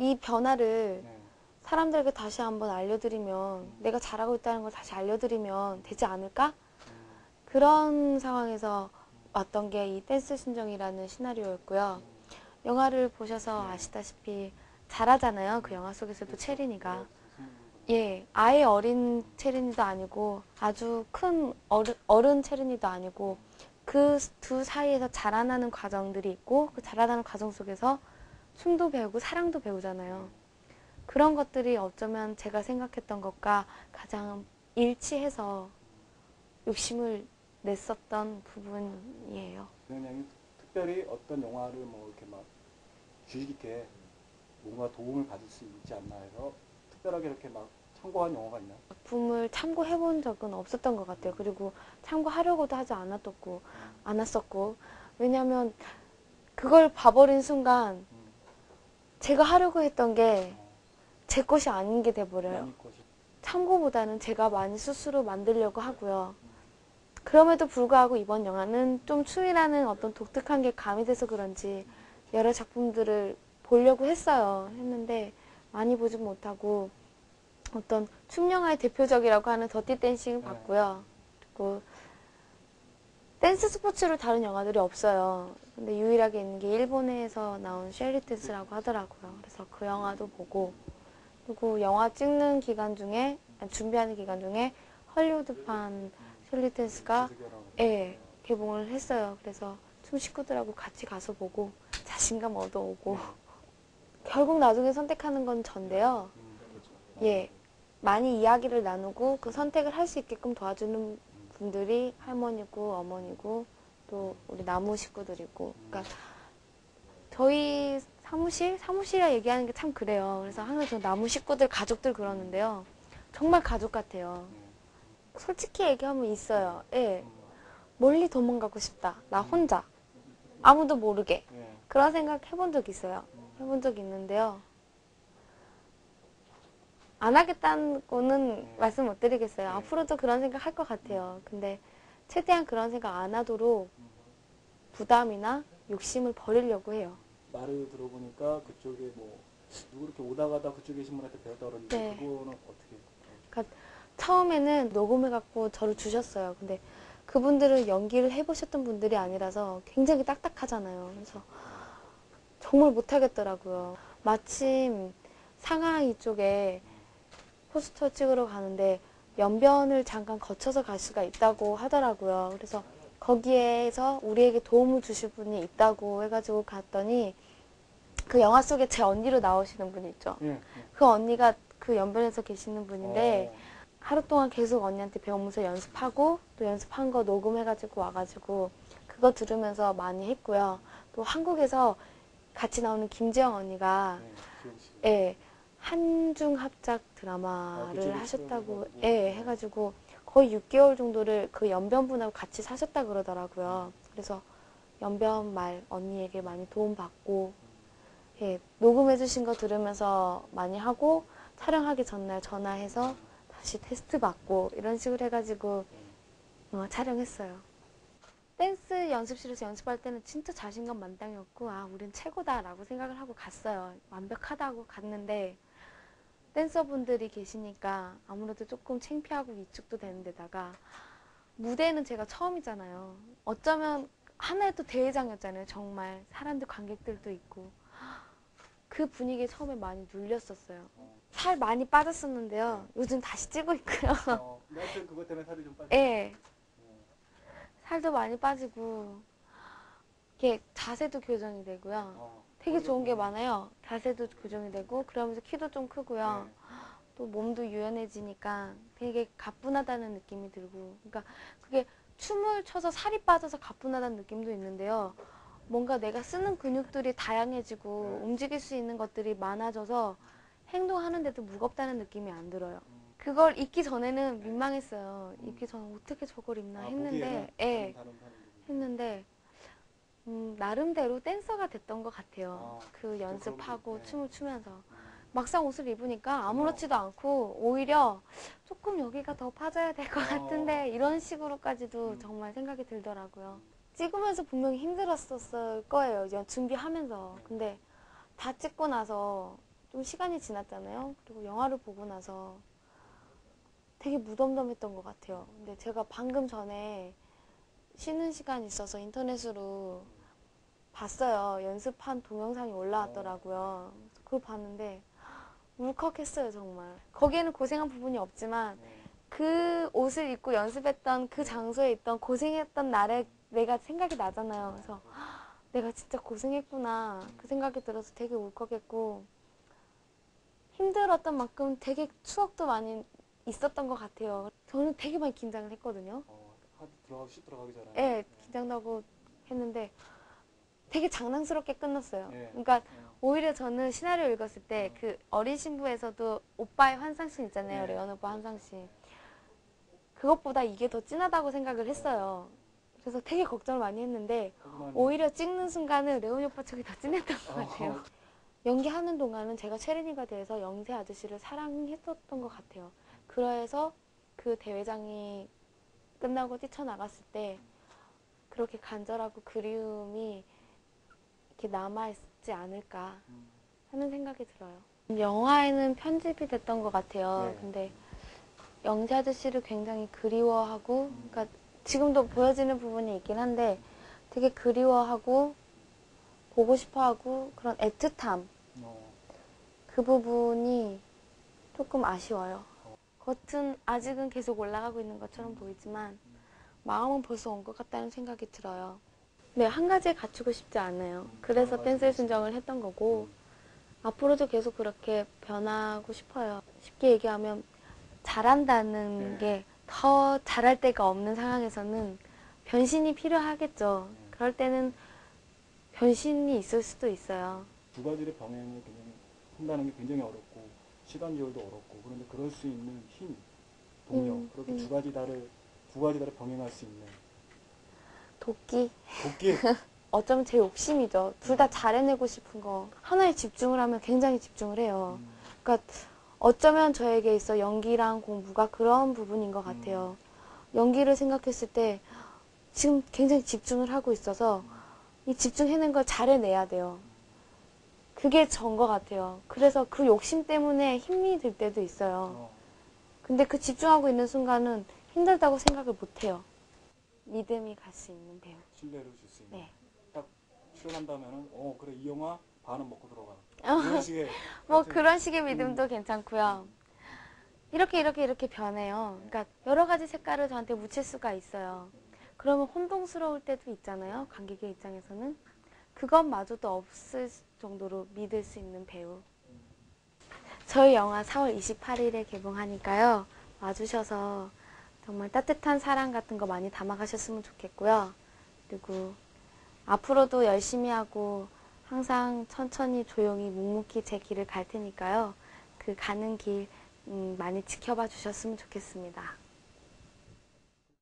이 변화를 네. 사람들에게 다시 한번 알려드리면 내가 잘하고 있다는 걸 다시 알려드리면 되지 않을까? 음. 그런 상황에서 왔던 게 이 댄스 신정이라는 시나리오였고요. 영화를 보셔서 아시다시피 잘하잖아요. 그 영화 속에서도 체린이가. 예, 아예 어린 체린이도 아니고 아주 큰 어른, 어른 체린이도 아니고 그 두 사이에서 자라나는 과정들이 있고 그 자라나는 과정 속에서 춤도 배우고 사랑도 배우잖아요. 그런 것들이 어쩌면 제가 생각했던 것과 가장 일치해서 욕심을 냈었던 부분이에요. 그냥 특별히 어떤 영화를 뭐 이렇게 막 주의 깊게 뭔가 도움을 받을 수 있지 않나 해서 특별하게 이렇게 막 참고한 영화가 있나요? 작품을 참고해 본 적은 없었던 것 같아요. 그리고 참고하려고도 하지 않았었고, 않았었고. 왜냐면 그걸 봐버린 순간 음. 제가 하려고 했던 게 제 것이 아닌 게 돼버려요. 참고보다는 제가 많이 스스로 만들려고 하고요. 그럼에도 불구하고 이번 영화는 좀 춤이라는 어떤 독특한 게 가미돼서 그런지 여러 작품들을 보려고 했어요. 했는데 많이 보지 못하고 어떤 춤 영화의 대표적이라고 하는 더티 댄싱을 네. 봤고요. 그리고 댄스 스포츠를 다룬 영화들이 없어요. 근데 유일하게 있는 게 일본에서 나온 쉐리 댄스라고 하더라고요. 그래서 그 영화도 보고 그리고 영화 찍는 기간 중에 준비하는 기간 중에 헐리우드판 쉐리 댄스가. 예, 개봉을 했어요. 그래서 춤 식구들하고 같이 가서 보고 자신감 얻어오고 결국 나중에 선택하는 건 전데요. 음, 그렇죠. 예, 많이 이야기를 나누고 그 선택을 할 수 있게끔 도와주는 분들이 할머니고 어머니고 또 우리 나무 식구들이고 그러니까 저희 사무실 사무실이라 얘기하는 게 참 그래요. 그래서 항상 저 나무 식구들 가족들 그러는데요. 정말 가족 같아요. 네. 솔직히 얘기하면 있어요. 예. 음, 멀리 도망가고 싶다. 나 혼자. 아무도 모르게. 네. 그런 생각 해본 적 있어요. 해본 적 있는데요. 안 하겠다는 거는 네. 말씀 못 드리겠어요. 네. 앞으로도 그런 생각 할 것 같아요. 근데 최대한 그런 생각 안 하도록 부담이나 욕심을 버리려고 해요. 말을 들어보니까 그쪽에 뭐 누구 이렇게 오다 가다 그쪽에 계신 분한테 배웠다 그러는데 네. 그거는 어떻게? 처음에는 녹음해갖고 저를 주셨어요. 근데 그분들은 연기를 해보셨던 분들이 아니라서 굉장히 딱딱하잖아요. 그래서 정말 못하겠더라고요. 마침 상하 이 쪽에 포스터 찍으러 가는데 연변을 잠깐 거쳐서 갈 수가 있다고 하더라고요. 그래서 거기에서 우리에게 도움을 주실 분이 있다고 해가지고 갔더니 그 영화 속에 제 언니로 나오시는 분이 있죠. 예. 예. 그 언니가 그 연변에서 계시는 분인데 어, 하루 동안 계속 언니한테 배우면서 연습하고 또 연습한 거 녹음해가지고 와가지고 그거 들으면서 많이 했고요. 또 한국에서 같이 나오는 김지영 언니가 네, 씨. 예, 한중 합작 아, 드라마를 그쪽에 하셨다고. 예, 해가지고 거의 6개월 정도를 그 연변분하고 같이 사셨다 그러더라고요. 그래서 연변 말 언니에게 많이 도움받고 예, 녹음해주신 거 들으면서 많이 하고 촬영하기 전날 전화해서 다시 테스트 받고 이런 식으로 해가지고 어, 촬영했어요. 댄스 연습실에서 연습할 때는 진짜 자신감 만땅이었고 아 우린 최고다 라고 생각을 하고 갔어요. 완벽하다고 갔는데 댄서분들이 계시니까 아무래도 조금 창피하고 위축도 되는 데다가 무대는 제가 처음이잖아요. 어쩌면 하나의 또 대회장이었잖아요. 정말 사람들 관객들도 있고 그 분위기에 처음에 많이 눌렸었어요. 살 많이 빠졌었는데요. 요즘 다시 찌고 있고요. 어, 하여튼 그것 때문에 살이 좀 빠져. 예. 살도 많이 빠지고 이게 자세도 교정이 되고요. 어, 되게 좋은 게 많아요. 자세도 교정이 되고 그러면서 키도 좀 크고요. 네. 또 몸도 유연해지니까 되게 가뿐하다는 느낌이 들고 그러니까 그게 춤을 춰서 살이 빠져서 가뿐하다는 느낌도 있는데요. 뭔가 내가 쓰는 근육들이 다양해지고 네. 움직일 수 있는 것들이 많아져서 행동하는데도 무겁다는 느낌이 안 들어요. 음. 그걸 입기 전에는 민망했어요. 입기 전에 어떻게 저걸 입나 아, 했는데, 예, 부분. 했는데 음, 나름대로 댄서가 됐던 것 같아요. 아, 그 연습하고 네. 춤을 추면서 음. 막상 옷을 입으니까 아무렇지도 않고 오히려 조금 여기가 더 파져야 될것 어. 같은데 이런 식으로까지도 음. 정말 생각이 들더라고요. 찍으면서 분명히 힘들었었을 거예요. 이제 준비하면서. 근데 다 찍고 나서 좀 시간이 지났잖아요. 그리고 영화를 보고 나서 되게 무덤덤했던 것 같아요. 근데 제가 방금 전에 쉬는 시간 있어서 인터넷으로 봤어요. 연습한 동영상이 올라왔더라고요. 그래서 그걸 봤는데 울컥했어요, 정말. 거기에는 고생한 부분이 없지만 네. 그 옷을 입고 연습했던 그 장소에 있던 고생했던 날에 내가 생각이 나잖아요. 그래서 내가 진짜 고생했구나 그 생각이 들어서 되게 울컥했고 힘들었던 만큼 되게 추억도 많이 있었던 것 같아요. 저는 되게 많이 긴장을 했거든요. 어, 하- 들어가기 전에. 예, 긴장도 하고 했는데 되게 장난스럽게 끝났어요. 예. 그러니까 네. 오히려 저는 시나리오 읽었을 때 그 어린 신부에서도 오빠의 환상씬 있잖아요. 네. 레온 오빠 환상씬. 그것보다 이게 더 진하다고 생각을 했어요. 그래서 되게 걱정을 많이 했는데 하지만 오히려 찍는 순간은 레온이 오빠 쪽이 더 진했던 것 어, 같아요. 연기하는 동안은 제가 체린이가 돼서 영세 아저씨를 사랑했었던 것 같아요. 그래서 그 대회장이 끝나고 뛰쳐나갔을 때 그렇게 간절하고 그리움이 이렇게 남아있지 않을까 음, 하는 생각이 들어요. 영화에는 편집이 됐던 것 같아요. 네. 근데 영세 아저씨를 굉장히 그리워하고, 음. 그러니까 지금도 보여지는 부분이 있긴 한데 되게 그리워하고 보고 싶어하고 그런 애틋함 어, 그 부분이 조금 아쉬워요. 겉은 아직은 계속 올라가고 있는 것처럼 보이지만 마음은 벌써 온 것 같다는 생각이 들어요. 네, 한 가지에 갖추고 싶지 않아요. 그래서 한 댄스의 가지. 순정을 했던 거고 음, 앞으로도 계속 그렇게 변하고 싶어요. 쉽게 얘기하면 잘한다는 네. 게더 잘할 데가 없는 상황에서는 변신이 필요하겠죠. 네. 그럴 때는 변신이 있을 수도 있어요. 두 가지를 병행을 한다는 게 굉장히 어렵고 시간 조율도 어렵고 그런데 그럴 수 있는 힘, 동력 음, 그렇게 음. 두 가지 다를 두 가지 다를 병행할 수 있는 도끼. 도끼 어쩌면 제 욕심이죠. 둘 다 잘해내고 싶은 거. 하나에 집중을 하면 굉장히 집중을 해요. 음, 그러니까 어쩌면 저에게 있어 연기랑 공부가 그런 부분인 것 같아요. 연기를 생각했을 때 지금 굉장히 집중을 하고 있어서 이 집중해낸 걸 잘해내야 돼요. 그게 전 것 같아요. 그래서 그 욕심 때문에 힘이 들 때도 있어요. 어, 근데 그 집중하고 있는 순간은 힘들다고 생각을 못 해요. 믿음이 갈 수 있는 배우. 신뢰를 줄 수 있는 네. 딱 출연한다면은 어 그래 이 영화 반은 먹고 들어가 이런 식의 뭐 그런 식의 믿음도 괜찮고요. 이렇게 이렇게 이렇게 변해요. 그러니까 여러 가지 색깔을 저한테 묻힐 수가 있어요. 그러면 혼동스러울 때도 있잖아요. 관객의 입장에서는 그것마저도 없을 정도로 믿을 수 있는 배우. 저희 영화 4월 28일에 개봉하니까요. 와주셔서 정말 따뜻한 사랑 같은 거 많이 담아가셨으면 좋겠고요. 그리고 앞으로도 열심히 하고 항상 천천히 조용히 묵묵히 제 길을 갈 테니까요. 그 가는 길 음, 많이 지켜봐 주셨으면 좋겠습니다.